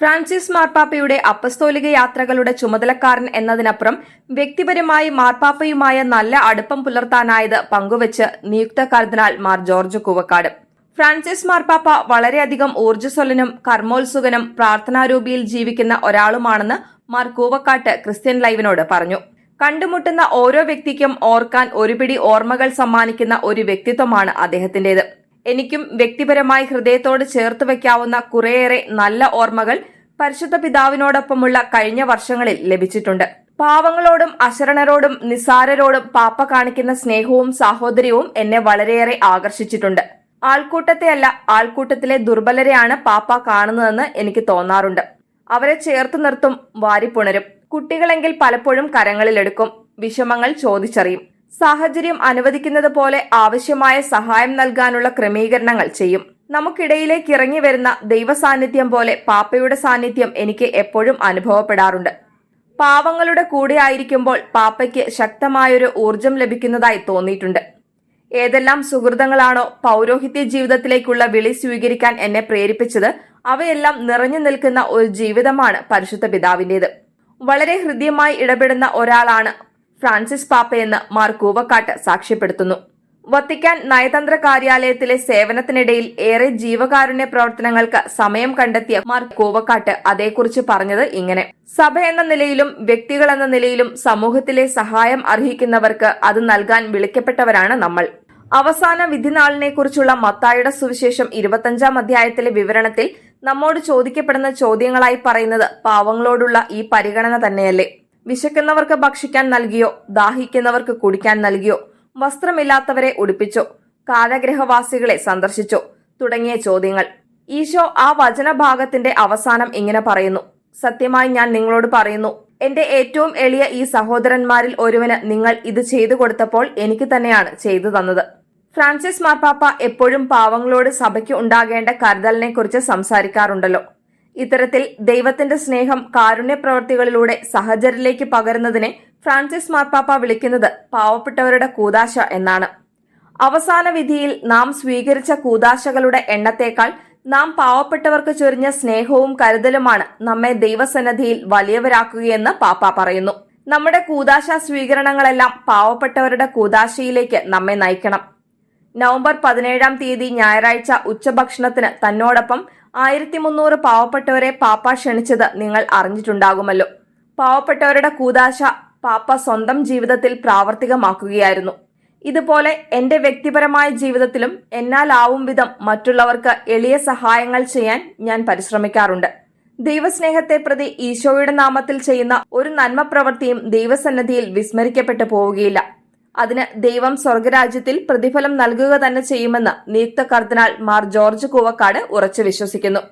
Francis മാർപ്പാപ്പയുടെ അപ്പസ്തോലിക യാത്രകളുടെ ചുമതലക്കാരൻ എന്നതിനപ്പുറം വ്യക്തിപരമായി മാർപ്പാപ്പയുമായ നല്ല അടുപ്പം പുലർത്താനായത് പങ്കുവച്ച് നിയുക്ത കർദിനാൾ മാർ ജോർജ് കുവക്കാട്. ഫ്രാൻസിസ് മാർപ്പാപ്പ വളരെയധികം ഊർജസ്വലനും കർമ്മോത്സുകനും പ്രാർത്ഥനാരൂപിയിൽ ജീവിക്കുന്ന ഒരാളുമാണെന്ന് മാർ കൂവക്കാട്ട് ക്രിസ്ത്യൻ ലൈവിനോട് പറഞ്ഞു. കണ്ടുമുട്ടുന്ന ഓരോ വ്യക്തിക്കും ഓർക്കാൻ ഒരുപിടി ഓർമ്മകൾ സമ്മാനിക്കുന്ന ഒരു വ്യക്തിത്വമാണ് അദ്ദേഹത്തിന്റേത് എനിക്കും വ്യക്തിപരമായി ഹൃദയത്തോട് ചേർത്ത് വയ്ക്കാവുന്ന കുറേയേറെ നല്ല ഓർമ്മകൾ പരിശുദ്ധ പിതാവിനോടൊപ്പമുള്ള കഴിഞ്ഞ വർഷങ്ങളിൽ ലഭിച്ചിട്ടുണ്ട്. പാവങ്ങളോടും അശരണരോടും നിസാരരോടും പാപ്പ കാണിക്കുന്ന സ്നേഹവും സാഹോദര്യവും എന്നെ വളരെയേറെ ആകർഷിച്ചിട്ടുണ്ട്. ആൾക്കൂട്ടത്തെയല്ല ആൾക്കൂട്ടത്തിലെ ദുർബലരെയാണ് പാപ്പ കാണുന്നതെന്ന് എനിക്ക് തോന്നാറുണ്ട്. അവരെ ചേർത്ത് നിർത്തും വാരിപ്പുണരും. കുട്ടികളെങ്കിൽ പലപ്പോഴും കരങ്ങളിലെടുക്കും വിഷമങ്ങൾ ചോദിച്ചറിയും. സാഹചര്യം അനുവദിക്കുന്നത് പോലെ ആവശ്യമായ സഹായം നൽകാനുള്ള ക്രമീകരണങ്ങൾ ചെയ്യും. നമുക്കിടയിലേക്ക് ഇറങ്ങി വരുന്ന ദൈവസാന്നിധ്യം പോലെ പാപ്പയുടെ സാന്നിധ്യം എനിക്ക് എപ്പോഴും അനുഭവപ്പെടാറുണ്ട്. പാവങ്ങളുടെ കൂടെ ആയിരിക്കുമ്പോൾ പാപ്പയ്ക്ക് ശക്തമായൊരു ഊർജം ലഭിക്കുന്നതായി തോന്നിയിട്ടുണ്ട്. ഏതെല്ലാം സുഹൃതങ്ങളാണോ പൗരോഹിത്യ ജീവിതത്തിലേക്കുള്ള വിളി സ്വീകരിക്കാൻ എന്നെ പ്രേരിപ്പിച്ചത് അവയെല്ലാം നിറഞ്ഞു നിൽക്കുന്ന ഒരു ജീവിതമാണ് പരിശുദ്ധ പിതാവിന്റേത് വളരെ ഹൃദ്യമായി ഇടപെടുന്ന ഒരാളാണ് ഫ്രാൻസിസ് പാപ്പയെന്ന് മാർ കൂവക്കാട്ട് സാക്ഷ്യപ്പെടുത്തുന്നു. വത്തിക്കാൻ നയതന്ത്ര കാര്യാലയത്തിലെ സേവനത്തിനിടയിൽ ഏറെ ജീവകാരുണ്യ പ്രവർത്തനങ്ങൾക്ക് സമയം കണ്ടെത്തിയ മാർ കൂവക്കാട്ട് അതേക്കുറിച്ച് പറഞ്ഞത് ഇങ്ങനെ. സഭ എന്ന നിലയിലും വ്യക്തികൾ എന്ന നിലയിലും സമൂഹത്തിലെ സഹായം അർഹിക്കുന്നവർക്ക് അത് നൽകാൻ വിളിക്കപ്പെട്ടവരാണ് നമ്മൾ. അവസാന വിധിനാളിനെക്കുറിച്ചുള്ള മത്തായുടെ സുവിശേഷം ഇരുപത്തഞ്ചാം അധ്യായത്തിലെ വിവരണത്തിൽ നമ്മോട് ചോദിക്കപ്പെടുന്ന ചോദ്യങ്ങളായി പറയുന്നത് പാവങ്ങളോടുള്ള ഈ പരിഗണന തന്നെയല്ലേ? വിശക്കുന്നവർക്ക് ഭക്ഷിക്കാൻ നൽകിയോ ദാഹിക്കുന്നവർക്ക് കുടിക്കാൻ നൽകിയോ വസ്ത്രമില്ലാത്തവരെ ഉടുപ്പിച്ചോ കാരാഗ്രഹവാസികളെ സന്ദർശിച്ചോ തുടങ്ങിയ ചോദ്യങ്ങൾ. ഈശോ ആ വചനഭാഗത്തിന്റെ അവസാനം ഇങ്ങനെ പറയുന്നു. സത്യമായി ഞാൻ നിങ്ങളോട് പറയുന്നു എന്റെ ഏറ്റവും എളിയ ഈ സഹോദരന്മാരിൽ ഒരുവന് നിങ്ങൾ ഇത് ചെയ്തു കൊടുത്തപ്പോൾ എനിക്ക് തന്നെയാണ് ചെയ്തു തന്നത്. ഫ്രാൻസിസ് മാർപ്പാപ്പ എപ്പോഴും പാവങ്ങളോട് സഭയ്ക്ക് ഉണ്ടാകേണ്ട കരുതലിനെ കുറിച്ച് സംസാരിക്കാറുണ്ടല്ലോ. ഇത്തരത്തിൽ ദൈവത്തിന്റെ സ്നേഹം കാരുണ്യപ്രവർത്തികളിലൂടെ സഹചരിലേക്ക് പകരുന്നതിനെ ഫ്രാൻസിസ് മാർപ്പാപ്പ വിളിക്കുന്നത് പാവപ്പെട്ടവരുടെ കൂതാശ എന്നാണ്. അവസാന വിധിയിൽ നാം സ്വീകരിച്ച കൂതാശകളുടെ എണ്ണത്തേക്കാൾ നാം പാവപ്പെട്ടവർക്ക് ചൊരിഞ്ഞ സ്നേഹവും കരുതലുമാണ് നമ്മെ ദൈവസന്നദ്ധിയിൽ വലിയവരാക്കുകയെന്ന് പാപ്പ പറയുന്നു. നമ്മുടെ കൂതാശ സ്വീകരണങ്ങളെല്ലാം പാവപ്പെട്ടവരുടെ കൂതാശയിലേക്ക് നമ്മെ നയിക്കണം. നവംബർ പതിനേഴാം തീയതി ഞായറാഴ്ച ഉച്ചഭക്ഷണത്തിന് തന്നോടൊപ്പം ആയിരത്തി മുന്നൂറ് പാവപ്പെട്ടവരെ പാപ്പ ക്ഷണിച്ചത് നിങ്ങൾ അറിഞ്ഞിട്ടുണ്ടാകുമല്ലോ. പാവപ്പെട്ടവരുടെ കൂതാശ പാപ്പ സ്വന്തം ജീവിതത്തിൽ പ്രാവർത്തികമാക്കുകയായിരുന്നു. ഇതുപോലെ എന്റെ വ്യക്തിപരമായ ജീവിതത്തിലും എന്നാലാവും വിധം മറ്റുള്ളവർക്ക് എളിയ സഹായങ്ങൾ ചെയ്യാൻ ഞാൻ പരിശ്രമിക്കാറുണ്ട്. ദൈവസ്നേഹത്തെ പ്രതി ഈശോയുടെ നാമത്തിൽ ചെയ്യുന്ന ഒരു നന്മ പ്രവൃത്തിയും ദൈവസന്നദ്ധിയിൽ വിസ്മരിക്കപ്പെട്ടു പോവുകയില്ല. അതിന് ദൈവം സ്വർഗരാജ്യത്തിൽ പ്രതിഫലം നൽകുക തന്നെ ചെയ്യുമെന്ന് നിയുക്ത കർദിനാൾ മാർ ജോർജ് കൂവക്കാട് ഉറച്ചു വിശ്വസിക്കുന്നു